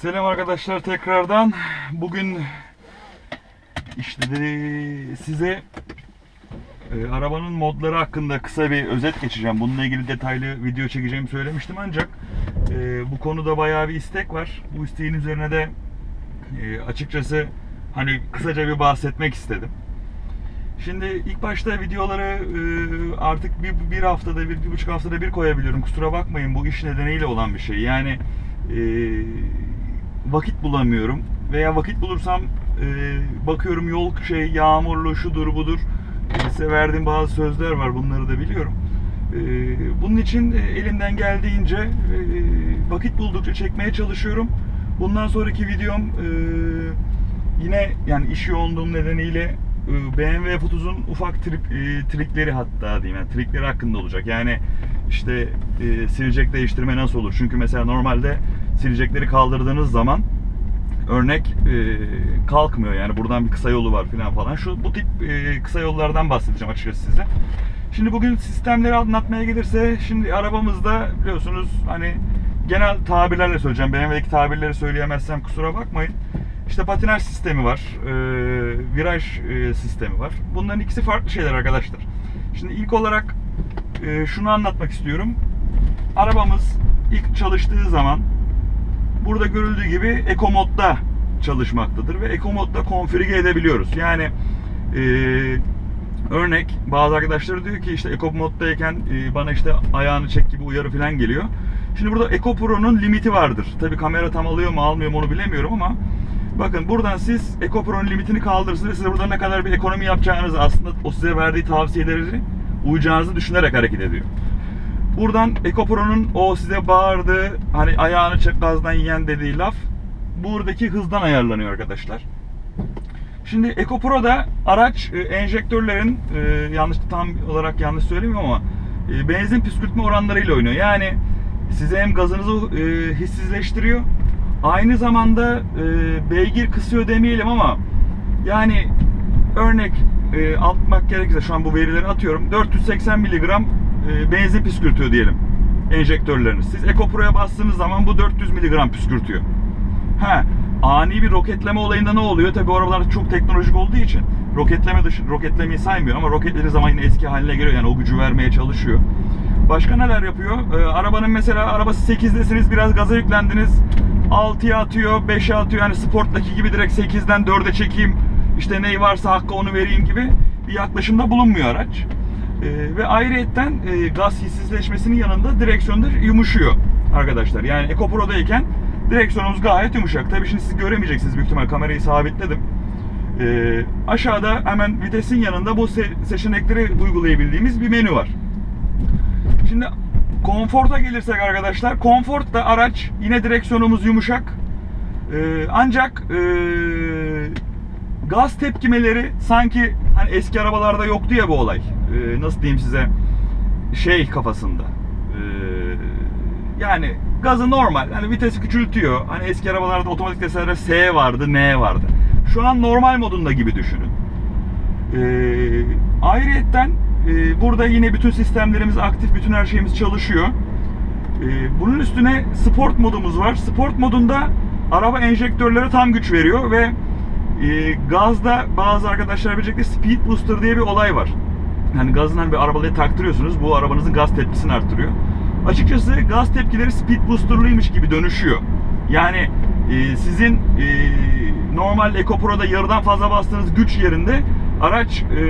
Selam arkadaşlar tekrardan. Bugün işte size e, arabanın modları hakkında kısa bir özet geçeceğim. Bununla ilgili detaylı video çekeceğimi söylemiştim ancak e, bu konuda bayağı bir istek var. Bu isteğin üzerine de e, açıkçası hani kısaca bir bahsetmek istedim. Şimdi ilk başta videoları e, artık bir, bir haftada bir, bir buçuk haftada bir koyabiliyorum. Kusura bakmayın bu iş nedeniyle olan bir şey. Yani e, vakit bulamıyorum veya vakit bulursam e, bakıyorum yol şey yağmurlu şudur budur. E, size verdiğim bazı sözler var bunları da biliyorum. E, bunun için e, elimden geldiğince e, vakit buldukça çekmeye çalışıyorum. Bundan sonraki videom e, yine yani iş yoğunluğum nedeniyle e, BMW F30'un ufak trip, e, trikleri hatta diyeyim yani trikleri hakkında olacak. Yani işte e, silecek değiştirme nasıl olur? Çünkü mesela normalde silecekleri kaldırdığınız zaman örnek e, kalkmıyor yani buradan bir kısa yolu var falan falan. Şu bu tip e, kısa yollardan bahsedeceğim açıkçası size. Şimdi bugün sistemleri anlatmaya gelirse şimdi arabamızda biliyorsunuz hani genel tabirlerle söyleyeceğim. BMW'deki tabirleri söyleyemezsem kusura bakmayın. İşte patinaj sistemi var, e, viraj e, sistemi var. Bunların ikisi farklı şeyler arkadaşlar. Şimdi ilk olarak e, şunu anlatmak istiyorum. Arabamız ilk çalıştığı zaman burada görüldüğü gibi Eco modda çalışmaktadır ve Eco modda konfigüre edebiliyoruz. Yani e, örnek bazı arkadaşlar diyor ki işte Eco moddayken e, bana işte ayağını çek gibi uyarı falan geliyor. Şimdi burada Eco Pro'nun limiti vardır. Tabi kamera tam alıyor mu almıyor mu onu bilemiyorum ama bakın buradan siz Eco Pro'nun limitini kaldırırsınız ve size burada ne kadar bir ekonomi yapacağınızı aslında o size verdiği tavsiyeleri uyacağınızı düşünerek hareket ediyor. Buradan Eco Pro'nun o size bağırdığı hani ayağını çek gazdan yiyen dediği laf buradaki hızdan ayarlanıyor arkadaşlar. Şimdi Eco Pro'da araç e, enjektörlerin e, yanlış tam olarak yanlış söylemiyorum ama e, benzin püskürtme oranlarıyla oynuyor. Yani size hem gazınızı hissizleştiriyor. Aynı zamanda beygir kısıyor demeyelim ama yani örnek atmak gerekirse şu an bu verileri atıyorum. 480 miligram e, benzin püskürtüyor diyelim enjektörleriniz. Siz Eco Pro'ya bastığınız zaman bu 400 miligram püskürtüyor. Ha, ani bir roketleme olayında ne oluyor? Tabi bu arabalar çok teknolojik olduğu için roketleme dışı roketlemeyi saymıyor ama roketleri zaman yine eski haline geliyor. Yani o gücü vermeye çalışıyor. Başka neler yapıyor? Ee, arabanın mesela arabası 8'desiniz biraz gaza yüklendiniz. 6'ya atıyor, 5'e atıyor. Yani sporttaki gibi direkt 8'den 4'e çekeyim. İşte ney varsa hakkı onu vereyim gibi bir yaklaşımda bulunmuyor araç. Ee, ve ayrıyetten e, gaz hissizleşmesinin yanında direksiyonda yumuşuyor arkadaşlar. Yani Eco Pro'dayken direksiyonumuz gayet yumuşak. Tabii şimdi siz göremeyeceksiniz büyük ihtimal kamerayı sabitledim. Ee, aşağıda hemen vitesin yanında bu se- seçenekleri uygulayabildiğimiz bir menü var. Şimdi konforta gelirsek arkadaşlar, konfortta araç yine direksiyonumuz yumuşak. Ee, ancak ee, gaz tepkimeleri sanki hani eski arabalarda yoktu ya bu olay. Ee, nasıl diyeyim size? Şey kafasında. Ee, yani gazı normal. Hani vitesi küçültüyor. Hani eski arabalarda otomatik viteslerde S vardı, N vardı. Şu an normal modunda gibi düşünün. Ee, ayrıyetten e, burada yine bütün sistemlerimiz aktif, bütün her şeyimiz çalışıyor. Ee, bunun üstüne sport modumuz var. Sport modunda araba enjektörlere tam güç veriyor ve e, gazda bazı arkadaşlar bilecekler speed booster diye bir olay var. Yani gazın hani bir arabaya taktırıyorsunuz. Bu arabanızın gaz tepkisini arttırıyor. Açıkçası gaz tepkileri speed boosterlıymış gibi dönüşüyor. Yani e, sizin e, normal Eco Pro'da yarıdan fazla bastığınız güç yerinde araç e,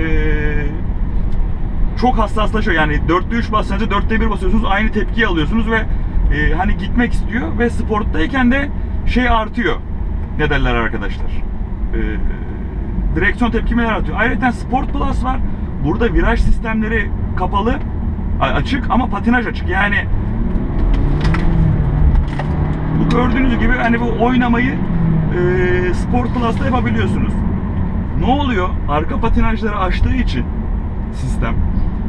çok hassaslaşıyor. Yani 4'te 3 basınca 4'te 1 basıyorsunuz. Aynı tepkiyi alıyorsunuz ve e, hani gitmek istiyor ve sporttayken de şey artıyor. Ne derler arkadaşlar? E, direksiyon tepkimeler artıyor. Ayrıca Sport Plus var. Burada viraj sistemleri kapalı, açık ama patinaj açık. Yani bu gördüğünüz gibi hani bu oynamayı e, Sport Plus'ta yapabiliyorsunuz. Ne oluyor? Arka patinajları açtığı için sistem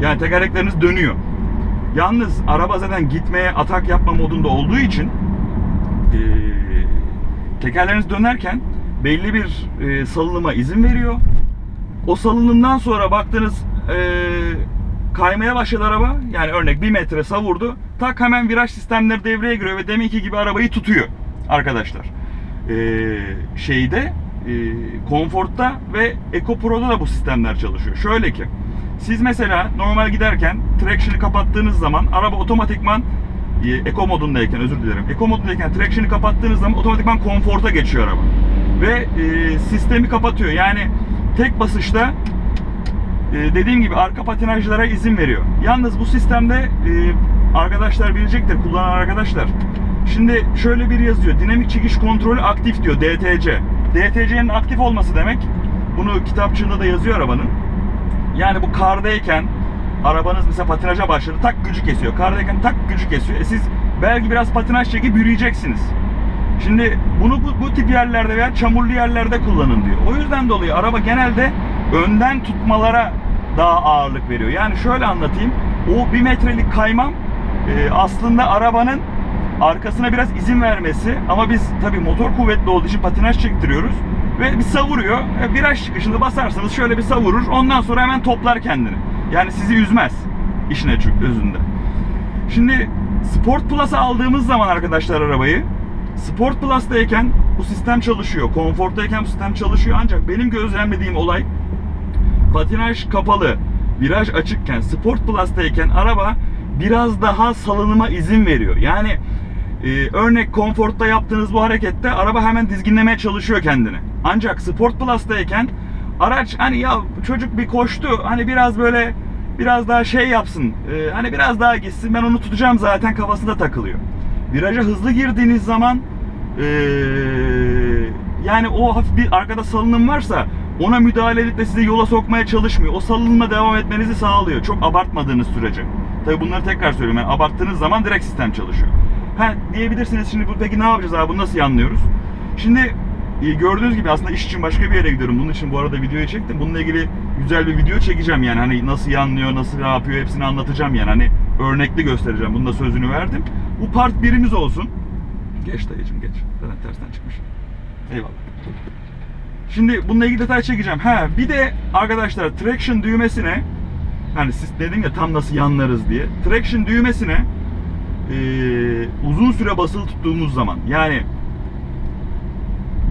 yani tekerlekleriniz dönüyor. Yalnız araba zaten gitmeye atak yapma modunda olduğu için e, tekerleriniz dönerken belli bir e, salınıma izin veriyor. O salınımdan sonra baktınız e, kaymaya başladı araba. Yani örnek bir metre savurdu. Tak hemen viraj sistemleri devreye giriyor ve deminki gibi arabayı tutuyor arkadaşlar. şeyde e, Comfort'ta ve Eco Pro'da da bu sistemler çalışıyor. Şöyle ki siz mesela normal giderken traction'ı kapattığınız zaman araba otomatikman e, Eco modundayken özür dilerim. Eco modundayken traction'ı kapattığınız zaman otomatikman Comfort'a geçiyor araba. Ve e, sistemi kapatıyor. Yani tek basışta e, dediğim gibi arka patinajlara izin veriyor. Yalnız bu sistemde e, arkadaşlar bilecektir, kullanan arkadaşlar. Şimdi şöyle bir yazıyor. Dinamik çekiş kontrolü aktif diyor DTC. DTC'nin aktif olması demek. Bunu kitapçığında da yazıyor arabanın. Yani bu kardayken arabanız mesela patinaja başladı tak gücü kesiyor. Kardayken tak gücü kesiyor. E siz belki biraz patinaj çekip yürüyeceksiniz. Şimdi bunu bu, bu tip yerlerde veya çamurlu yerlerde kullanın diyor. O yüzden dolayı araba genelde önden tutmalara daha ağırlık veriyor. Yani şöyle anlatayım. O bir metrelik kaymam e, aslında arabanın arkasına biraz izin vermesi ama biz tabii motor kuvvetli olduğu için patinaj çektiriyoruz ve bir savuruyor. E, viraj çıkışında basarsanız şöyle bir savurur. Ondan sonra hemen toplar kendini. Yani sizi üzmez işine özünde. Şimdi Sport Plus'a aldığımız zaman arkadaşlar arabayı Sport Plus'tayken bu sistem çalışıyor. Comfort'tayken bu sistem çalışıyor. Ancak benim gözlemlediğim olay patinaj kapalı, viraj açıkken, Sport Plus'tayken araba biraz daha salınıma izin veriyor. Yani e, örnek Comfort'ta yaptığınız bu harekette araba hemen dizginlemeye çalışıyor kendini. Ancak Sport Plus'tayken araç hani ya çocuk bir koştu hani biraz böyle biraz daha şey yapsın e, hani biraz daha gitsin ben onu tutacağım zaten kafasında takılıyor. Viraja hızlı girdiğiniz zaman e, yani o hafif bir arkada salınım varsa ona müdahale edip de sizi yola sokmaya çalışmıyor. O salınımla devam etmenizi sağlıyor. Çok abartmadığınız sürece. Tabi bunları tekrar söylüyorum. Yani abarttığınız zaman direkt sistem çalışıyor. Ha diyebilirsiniz şimdi bu peki ne yapacağız abi bunu nasıl yanlıyoruz? Şimdi e, gördüğünüz gibi aslında iş için başka bir yere gidiyorum. Bunun için bu arada videoyu çektim. Bununla ilgili güzel bir video çekeceğim yani. Hani nasıl yanlıyor, nasıl ne yapıyor hepsini anlatacağım yani. Hani örnekli göstereceğim. Bunun da sözünü verdim. Bu part birimiz olsun. Geç dayıcım geç. Zaten tersten çıkmış. Eyvallah. Şimdi bununla ilgili detay çekeceğim. Ha bir de arkadaşlar traction düğmesine hani siz dedim ya tam nasıl yanlarız diye. Traction düğmesine e, uzun süre basılı tuttuğumuz zaman yani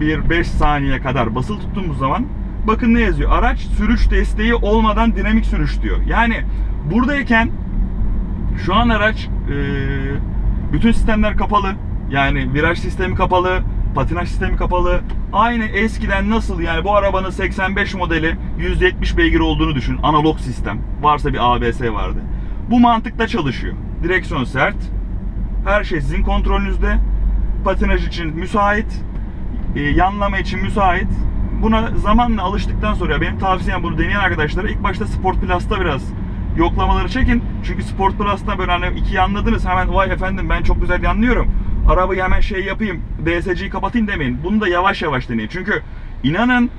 bir 5 saniye kadar basılı tuttuğumuz zaman bakın ne yazıyor? Araç sürüş desteği olmadan dinamik sürüş diyor. Yani buradayken şu an araç e, bütün sistemler kapalı. Yani viraj sistemi kapalı, patinaj sistemi kapalı. Aynı eskiden nasıl yani bu arabanın 85 modeli 170 beygir olduğunu düşün. Analog sistem. Varsa bir ABS vardı. Bu mantıkla çalışıyor. Direksiyon sert. Her şey sizin kontrolünüzde. Patinaj için müsait. E, yanlama için müsait. Buna zamanla alıştıktan sonra benim tavsiyem bunu deneyen arkadaşlara ilk başta Sport Plus'ta biraz yoklamaları çekin. Çünkü Sport Plus'ta böyle hani iki yanladınız hemen vay efendim ben çok güzel yanlıyorum. Arabayı hemen şey yapayım, DSC'yi kapatayım demeyin. Bunu da yavaş yavaş deneyin. Çünkü inanın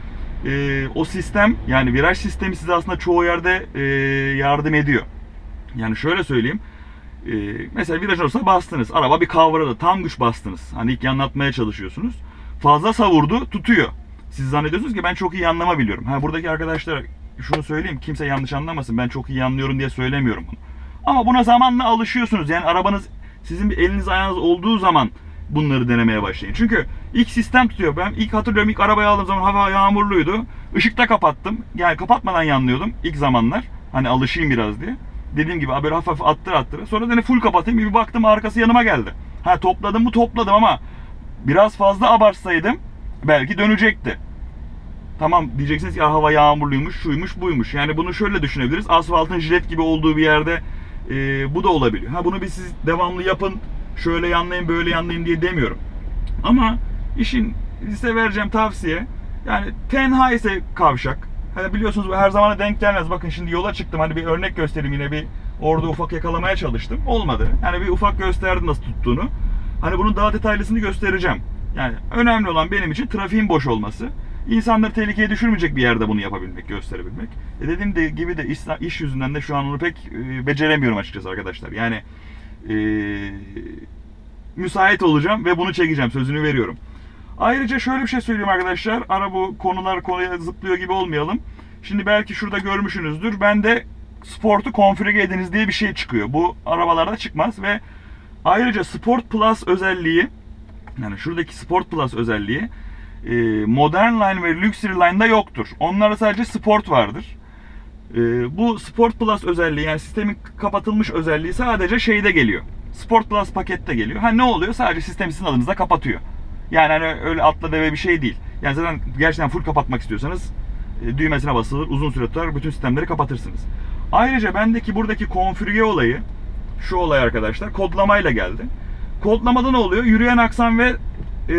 e, o sistem yani viraj sistemi size aslında çoğu yerde e, yardım ediyor. Yani şöyle söyleyeyim. E, mesela viraj olsa bastınız. Araba bir kavradı. Tam güç bastınız. Hani ilk yanlatmaya çalışıyorsunuz. Fazla savurdu, tutuyor. Siz zannediyorsunuz ki ben çok iyi anlama biliyorum. Ha buradaki arkadaşlar şunu söyleyeyim. Kimse yanlış anlamasın. Ben çok iyi anlıyorum diye söylemiyorum bunu. Ama buna zamanla alışıyorsunuz. Yani arabanız sizin bir eliniz ayağınız olduğu zaman bunları denemeye başlayın. Çünkü ilk sistem tutuyor. Ben ilk hatırlıyorum ilk arabayı aldığım zaman hava yağmurluydu. Işıkta kapattım. Yani kapatmadan yanlıyordum ilk zamanlar. Hani alışayım biraz diye. Dediğim gibi böyle hafif attır attır. Sonra da full kapatayım. Bir baktım arkası yanıma geldi. Ha topladım mı topladım ama biraz fazla abartsaydım belki dönecekti. Tamam diyeceksiniz ki hava yağmurluymuş, şuymuş, buymuş. Yani bunu şöyle düşünebiliriz. Asfaltın jilet gibi olduğu bir yerde e, bu da olabiliyor. Ha bunu bir siz devamlı yapın, şöyle yanlayın, böyle yanlayın diye demiyorum. Ama işin size vereceğim tavsiye yani tenha ise kavşak. Hani biliyorsunuz bu her zamana denk gelmez. Bakın şimdi yola çıktım. Hani bir örnek göstereyim yine bir orada ufak yakalamaya çalıştım. Olmadı. Yani bir ufak gösterdim nasıl tuttuğunu. Hani bunun daha detaylısını göstereceğim. Yani önemli olan benim için trafiğin boş olması. İnsanları tehlikeye düşürmeyecek bir yerde bunu yapabilmek, gösterebilmek. E dediğim de gibi de iş, iş yüzünden de şu an onu pek e, beceremiyorum açıkçası arkadaşlar. Yani e, müsait olacağım ve bunu çekeceğim. Sözünü veriyorum. Ayrıca şöyle bir şey söyleyeyim arkadaşlar. Ara bu konular konuya zıplıyor gibi olmayalım. Şimdi belki şurada görmüşsünüzdür. Ben de sportu konfigüre ediniz diye bir şey çıkıyor. Bu arabalarda çıkmaz ve ayrıca Sport Plus özelliği Yani şuradaki Sport Plus özelliği Modern Line ve Luxury Line'da yoktur. Onlarda sadece Sport vardır. E, bu Sport Plus özelliği yani sistemin kapatılmış özelliği sadece şeyde geliyor. Sport Plus pakette geliyor. Ha ne oluyor? Sadece sistemi sizin adınıza kapatıyor. Yani hani öyle atla deve bir şey değil. Yani zaten gerçekten full kapatmak istiyorsanız e, düğmesine basılır, uzun süre tutar, bütün sistemleri kapatırsınız. Ayrıca bendeki buradaki konfigüre olayı, şu olay arkadaşlar, kodlamayla geldi. Kodlamada ne oluyor? Yürüyen aksam ve e,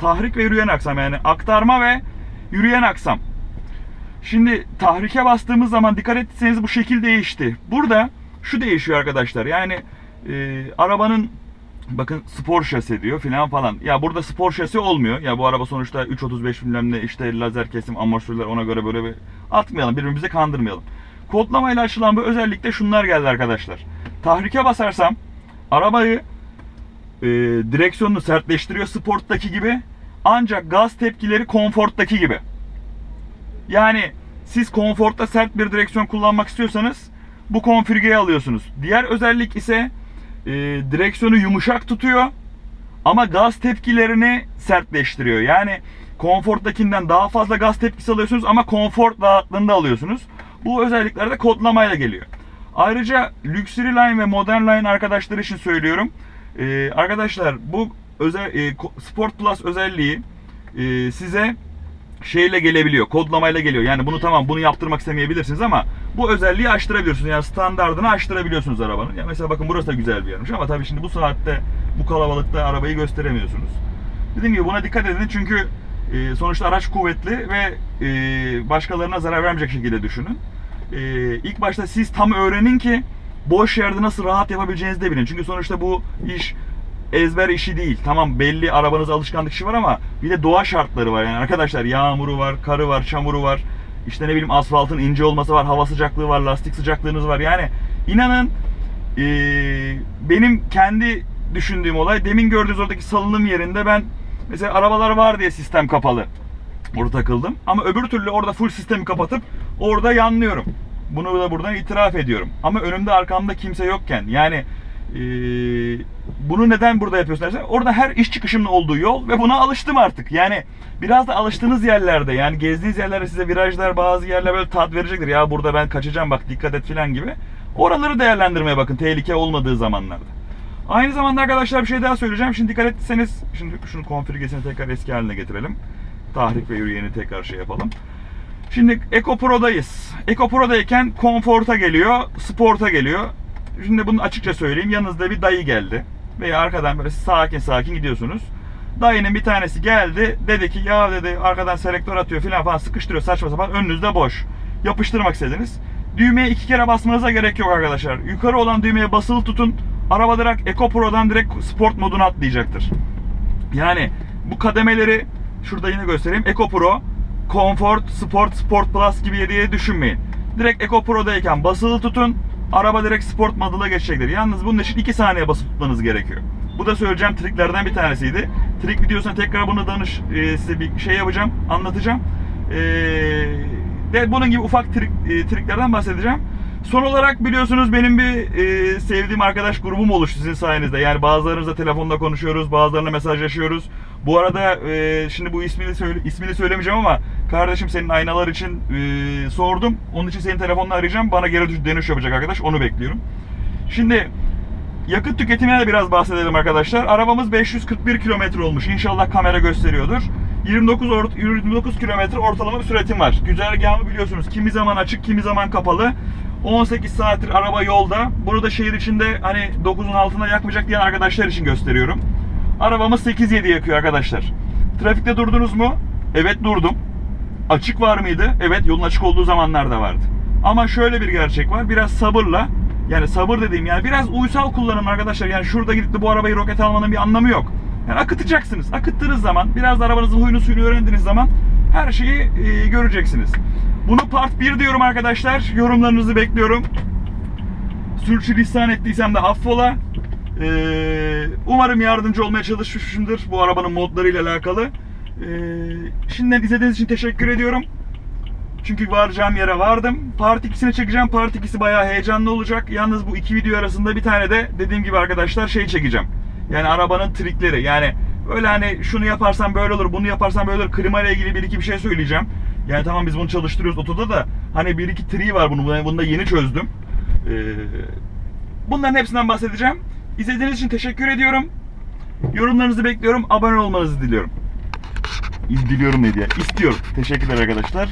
tahrik ve yürüyen aksam yani aktarma ve yürüyen aksam. Şimdi tahrike bastığımız zaman dikkat etseniz bu şekil değişti. Burada şu değişiyor arkadaşlar. Yani e, arabanın bakın spor şase diyor filan falan. Ya burada spor şase olmuyor. Ya bu araba sonuçta 335 bilmem ne işte lazer kesim amortisörler ona göre böyle bir atmayalım. Birbirimizi kandırmayalım. Kodlamayla açılan bu özellikle şunlar geldi arkadaşlar. Tahrike basarsam arabayı e, direksiyonunu sertleştiriyor sporttaki gibi. Ancak gaz tepkileri konforttaki gibi. Yani siz konfortta sert bir direksiyon kullanmak istiyorsanız bu konfigüreyi alıyorsunuz. Diğer özellik ise e, direksiyonu yumuşak tutuyor ama gaz tepkilerini sertleştiriyor. Yani konforttakinden daha fazla gaz tepkisi alıyorsunuz ama konfor rahatlığında alıyorsunuz. Bu özellikler de kodlamayla geliyor. Ayrıca Luxury Line ve Modern Line arkadaşlar için söylüyorum. Ee, arkadaşlar bu özel e, Sport Plus özelliği e, size şeyle gelebiliyor, kodlamayla geliyor. Yani bunu tamam bunu yaptırmak istemeyebilirsiniz ama bu özelliği açtırabiliyorsunuz. Yani standartını açtırabiliyorsunuz arabanın. Ya mesela bakın burası da güzel bir yermiş ama tabii şimdi bu saatte bu kalabalıkta arabayı gösteremiyorsunuz. Dediğim gibi buna dikkat edin çünkü e, sonuçta araç kuvvetli ve e, başkalarına zarar vermeyecek şekilde düşünün. E, ilk başta siz tam öğrenin ki boş yerde nasıl rahat yapabileceğinizi de bilin. Çünkü sonuçta bu iş ezber işi değil. Tamam belli arabanız alışkanlık işi var ama bir de doğa şartları var. Yani arkadaşlar yağmuru var, karı var, çamuru var. İşte ne bileyim asfaltın ince olması var, hava sıcaklığı var, lastik sıcaklığınız var. Yani inanın e, benim kendi düşündüğüm olay demin gördüğünüz oradaki salınım yerinde ben mesela arabalar var diye sistem kapalı. Orada takıldım. Ama öbür türlü orada full sistemi kapatıp orada yanlıyorum. Bunu da buradan itiraf ediyorum. Ama önümde arkamda kimse yokken yani e, bunu neden burada yapıyorsun dersen orada her iş çıkışımın olduğu yol ve buna alıştım artık. Yani biraz da alıştığınız yerlerde yani gezdiğiniz yerlerde size virajlar bazı yerler böyle tat verecektir. Ya burada ben kaçacağım bak dikkat et filan gibi. Oraları değerlendirmeye bakın tehlike olmadığı zamanlarda. Aynı zamanda arkadaşlar bir şey daha söyleyeceğim. Şimdi dikkat etseniz şimdi şunu konfigüresini tekrar eski haline getirelim. Tahrik ve yürüyeni tekrar şey yapalım. Şimdi Eco Pro'dayız. Eco Pro'dayken konforta geliyor, sporta geliyor. Şimdi bunu açıkça söyleyeyim. Yanınızda bir dayı geldi. Veya arkadan böyle sakin sakin gidiyorsunuz. Dayının bir tanesi geldi. Dedi ki ya dedi arkadan selektör atıyor filan falan sıkıştırıyor saçma sapan. Önünüzde boş. Yapıştırmak istediniz. Düğmeye iki kere basmanıza gerek yok arkadaşlar. Yukarı olan düğmeye basılı tutun. Araba direkt Eco Pro'dan direkt sport moduna atlayacaktır. Yani bu kademeleri şurada yine göstereyim. Eco Pro, Comfort, Sport, Sport Plus gibi diye düşünmeyin. Direkt Eco Pro'dayken basılı tutun. Araba direkt Sport moduna geçecektir. Yalnız bunun için 2 saniye basılı tutmanız gerekiyor. Bu da söyleyeceğim triklerden bir tanesiydi. Trik videosuna tekrar bunu danış e, size bir şey yapacağım, anlatacağım. E, de bunun gibi ufak trik, e, triklerden bahsedeceğim. Son olarak biliyorsunuz benim bir e, sevdiğim arkadaş grubum oluştu sizin sayenizde. Yani bazılarınızla telefonda konuşuyoruz, bazılarına mesajlaşıyoruz. Bu arada e, şimdi bu ismini söyle, ismini söylemeyeceğim ama kardeşim senin aynalar için e, sordum. Onun için senin telefonla arayacağım. Bana geri dönüş yapacak arkadaş. Onu bekliyorum. Şimdi yakıt tüketimine de biraz bahsedelim arkadaşlar. Arabamız 541 kilometre olmuş. İnşallah kamera gösteriyordur. 29 ort 29 kilometre ortalama bir süratim var. Güzergahımı biliyorsunuz. Kimi zaman açık, kimi zaman kapalı. 18 saattir araba yolda. Bunu da şehir içinde hani 9'un altında yakmayacak diyen arkadaşlar için gösteriyorum. Arabamız 8.7 yakıyor arkadaşlar. Trafikte durdunuz mu? Evet durdum. Açık var mıydı? Evet yolun açık olduğu zamanlar da vardı. Ama şöyle bir gerçek var. Biraz sabırla yani sabır dediğim yani biraz uysal kullanın arkadaşlar. Yani şurada gidip de bu arabayı roket almanın bir anlamı yok. Yani akıtacaksınız. Akıttığınız zaman biraz da arabanızın huyunu suyunu öğrendiğiniz zaman her şeyi e, göreceksiniz. Bunu part 1 diyorum arkadaşlar. Yorumlarınızı bekliyorum. Sürçülisan ettiysem de affola. Ee, umarım yardımcı olmaya çalışmışımdır bu arabanın modlarıyla alakalı. Ee, şimdiden izlediğiniz için teşekkür ediyorum. Çünkü varacağım yere vardım. Part 2'sini çekeceğim. Part 2'si bayağı heyecanlı olacak. Yalnız bu iki video arasında bir tane de dediğim gibi arkadaşlar şey çekeceğim. Yani arabanın trikleri. Yani Böyle hani şunu yaparsan böyle olur, bunu yaparsan böyle olur. Klima ile ilgili bir iki bir şey söyleyeceğim. Yani tamam biz bunu çalıştırıyoruz otoda da hani bir iki tri var bunu. Bunu da yeni çözdüm. Ee, bunların hepsinden bahsedeceğim. İzlediğiniz için teşekkür ediyorum. Yorumlarınızı bekliyorum. Abone olmanızı diliyorum. Diliyorum ne diye. İstiyorum. Teşekkürler arkadaşlar.